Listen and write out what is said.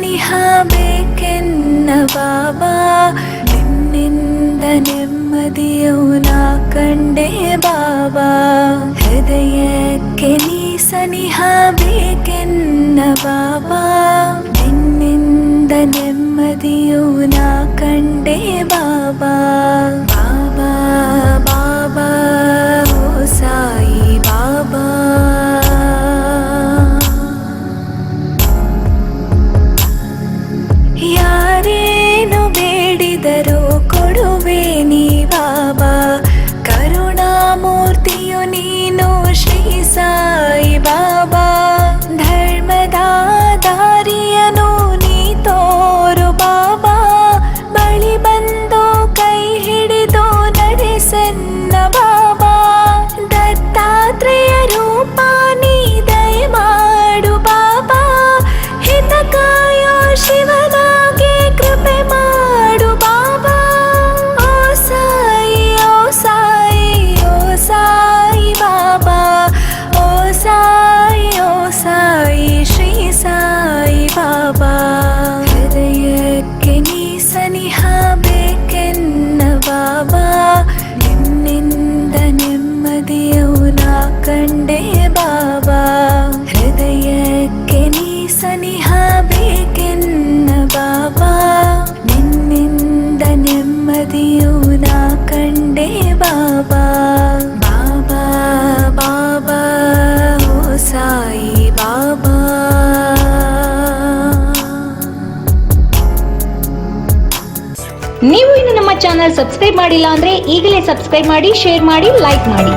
ಸನಿಹ ಬೇಕೆನ್ನ ಬಾಬಾ ನಿನ್ನಿಂದ ನೆಮ್ಮದಿಯು ನಾ ಕಂಡೆ ಬಾಬಾ ಹೃದಯಕ್ಕೆ ನೀ ಸನಿಹ ಬೇಕೆನ್ನ ಬಾಬಾ ನಿನ್ನಿಂದ ನೆಮ್ಮದಿಯು ನಾ ಕಂಡೆ ಬಾಬಾ ನೀವು ಇನ್ನು ನಮ್ಮ ಚಾನೆಲ್ ಸಬ್ಸ್ಕ್ರೈಬ್ ಮಾಡಿಲ್ಲ ಅಂದ್ರೆ ಈಗಲೇ ಸಬ್ಸ್ಕ್ರೈಬ್ ಮಾಡಿ ಶೇರ್ ಮಾಡಿ ಲೈಕ್ ಮಾಡಿ.